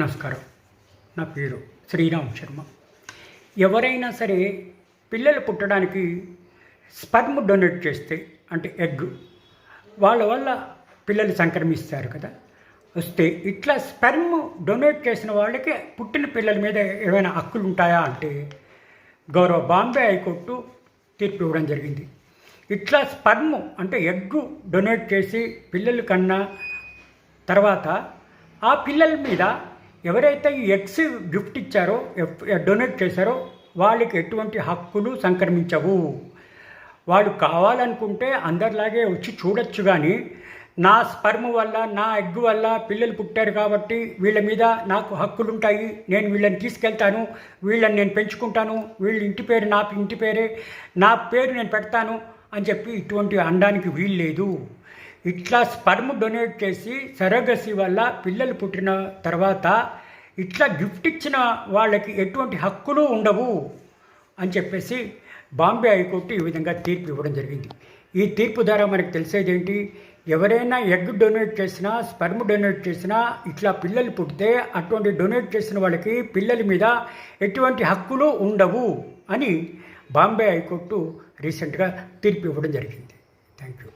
నమస్కారం. నా పేరు శ్రీరామ్ శర్మ. ఎవరైనా సరే పిల్లలు పుట్టడానికి స్పర్మ్ డొనేట్ చేస్తే అంటే ఎగ్ వాళ్ళ వల్ల పిల్లలు సంక్రమిస్తారు కదా. వస్తే ఇట్లా స్పెర్మ్ డొనేట్ చేసిన వాళ్ళకి పుట్టిన పిల్లల మీద ఏమైనా హక్కులు ఉంటాయా అంటే గౌరవ బాంబే హైకోర్టు తీర్పు ఇవ్వడం జరిగింది. ఇట్లా స్పర్మ్ అంటే ఎగ్ డొనేట్ చేసి పిల్లలు కన్నా తర్వాత ఆ పిల్లల మీద ఎవరైతే ఈ ఎగ్స్ గిఫ్ట్ ఇచ్చారో ఎఫ్- డొనేట్ చేశారో వాళ్ళకి ఎటువంటి హక్కులు సంక్రమించవు. వాళ్ళు కావాలనుకుంటే అందరిలాగే వచ్చి చూడొచ్చు కానీ నా స్పర్మ్ వల్ల నా ఎగ్ వల్ల పిల్లలు పుట్టారు కాబట్టి వీళ్ళ మీద నాకు హక్కులు ఉంటాయి నేను వీళ్ళని తీసుకెళ్తాను వీళ్ళని నేను పెంచుకుంటాను వీళ్ళ ఇంటి పేరు నా ఇంటి పేరే నా పేరు నేను పెడతాను అని చెప్పి ఇటువంటి అనడానికి వీలు లేదు ఇట్లా స్పర్మ్ డొనేట్ చేసి సరగసి వల్ల పిల్లలు పుట్టిన తర్వాత ఇట్లా గిఫ్ట్ ఇచ్చిన వాళ్ళకి ఎటువంటి హక్కులు ఉండవు అని చెప్పేసి బాంబే హైకోర్టు ఈ విధంగా తీర్పు ఇవ్వడం జరిగింది. ఈ తీర్పు ద్వారా మనకు తెలిసేది ఏంటి? ఎవరైనా ఎగ్ డొనేట్ చేసినా స్పర్మ్ డొనేట్ చేసినా ఇట్లా పిల్లలు పుడితే అటువంటి డొనేట్ చేసిన వాళ్ళకి పిల్లల మీద ఎటువంటి హక్కులు ఉండవు అని బాంబే హైకోర్టు రీసెంట్గా తీర్పు ఇవ్వడం జరిగింది. Thank you